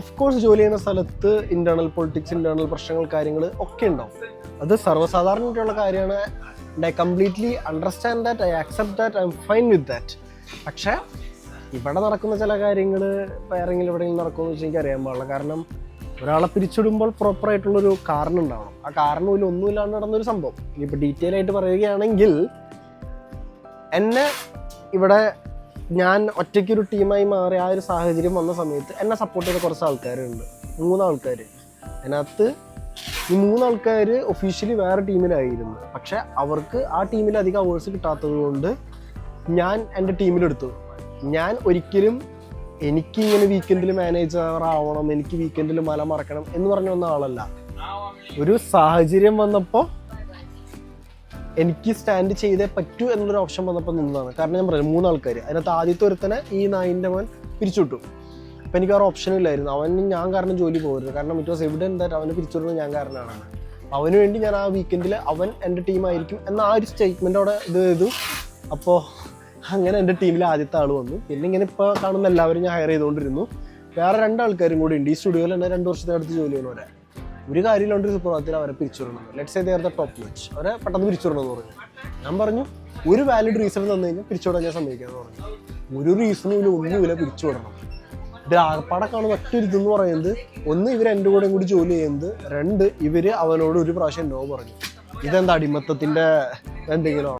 Of course ജോലി ചെയ്യുന്ന സ്ഥലത്ത് ഇന്റേണൽ പൊളിറ്റിക്സ് ഇന്റേണൽ പ്രശ്നങ്ങൾ കാര്യങ്ങൾ ഒക്കെ ഉണ്ടാവും. അത് സർവസാധാരണമായിട്ടുള്ള കാര്യമാണ്. I completely understand that I accept that I'm fine with that പക്ഷേ ഇവിടെ നടക്കുന്ന ചില കാര്യങ്ങൾ വേറെങ്കിലും എവിടെയെങ്കിലും നടക്കുമെന്ന് വെച്ചാൽ എനിക്ക് അറിയാൻ പാടില്ല. കാരണം ഒരാളെ പിരിച്ചിടുമ്പോൾ പ്രോപ്പറായിട്ടുള്ളൊരു കാരണം ഉണ്ടാവണം. ആ കാരണം പോലും ഒന്നുമില്ലാണ്ട് നടന്നൊരു സംഭവം. ഇനിയിപ്പോൾ ഡീറ്റെയിൽ ആയിട്ട് പറയുകയാണെങ്കിൽ എന്നെ ഇവിടെ ഞാൻ ഒറ്റയ്ക്കൊരു ടീമായി മാറി ആ ഒരു സാഹചര്യം വന്ന സമയത്ത് എന്നെ സപ്പോർട്ട് ചെയ്ത കുറച്ച് ആൾക്കാരുണ്ട്. മൂന്നാൾക്കാർ അതിനകത്ത് ഈ മൂന്നാൾക്കാർ ഒഫീഷ്യലി വേറെ ടീമിലായിരുന്നു. പക്ഷെ അവർക്ക് ആ ടീമിൽ അധികം അവേഴ്സ് കിട്ടാത്തത് കൊണ്ട് ഞാൻ എന്റെ ടീമിലെടുത്തു. ഞാൻ ഒരിക്കലും എനിക്ക് ഇങ്ങനെ വീക്കെൻഡിൽ മാനേജർ ആവണം എനിക്ക് വീക്കെൻഡിൽ മല മറക്കണം എന്ന് പറഞ്ഞ വന്ന ആളല്ല. ഒരു സാഹചര്യം വന്നപ്പോൾ എനിക്ക് സ്റ്റാൻഡ് ചെയ്തേ പറ്റൂ എന്നുള്ളൊരു ഓപ്ഷൻ വന്നപ്പോൾ നിന്നതാണ്. കാരണം ഞാൻ പറഞ്ഞു മൂന്നാൾക്കാർ അതിനകത്ത് ആദ്യത്തെ ഒരുത്തനെ ഈ നായിന്റെ മോൻ പിരിച്ചുവിട്ടു. അപ്പം എനിക്ക് വേറെ ഓപ്ഷനും ഇല്ലായിരുന്നു. അവന് ഞാൻ കാരണം ജോലി പോകരുത്. കാരണം ഇറ്റ് വാസ് എവിടെ ദാറ്റ് അവനെ പിരിച്ചുവിടുന്നത് ഞാൻ കാരണമാണ്. അവന് വേണ്ടി ഞാൻ ആ വീക്കെൻഡിൽ അവൻ എന്റെ ടീമായിരിക്കും എന്ന ആ ഒരു സ്റ്റേറ്റ്മെന്റ് അവിടെ ഇത് ചെയ്തു. അപ്പോൾ അങ്ങനെ എന്റെ ടീമിൽ ആദ്യത്തെ ആൾ വന്നു. പിന്നെ ഇങ്ങനെ ഇപ്പോൾ കാണുന്ന എല്ലാവരും ഞാൻ ഹയർ ചെയ്തുകൊണ്ടിരുന്നു വേറെ രണ്ടാൾക്കാരും കൂടി ഉണ്ട്. ഈ സ്റ്റുഡിയോയിൽ തന്നെ രണ്ട് വർഷത്തെ വർഷത്തിനടുത്ത് ജോലി ചെയ്യുന്നവരെ. ഒരു കാര്യമില്ലാണ്ട് ഒരു സുപ്രഭാതത്തിൽ അവരെ പിരിച്ചുവിടണം. Let's say there the top much അവരെ പെട്ടെന്ന് പിരിച്ചുവിടണം എന്ന് പറഞ്ഞു. ഞാൻ പറഞ്ഞു ഒരു വാലിഡ് റീസൺ തന്നു കഴിഞ്ഞാൽ പിരിച്ചുവിടാൻ ഞാൻ സമ്മതിക്കാന്ന് പറഞ്ഞു. ഒരു റീസണും ഇല്ല ഒന്നുമില്ല പിരിച്ചുവിടണം. ഇത് ആകപ്പാടെ കാണുന്ന മറ്റൊരു ഇതെന്ന് പറയുന്നത് ഒന്ന് ഇവർ എന്റെ കൂടെയും കൂടി ജോലി ചെയ്യുന്നത് രണ്ട് ഇവർ അവനോട് ഒരു പ്രാവശ്യം നോ പറഞ്ഞു. ഇതെന്താ അടിമത്തത്തിന്റെ എന്തെങ്കിലും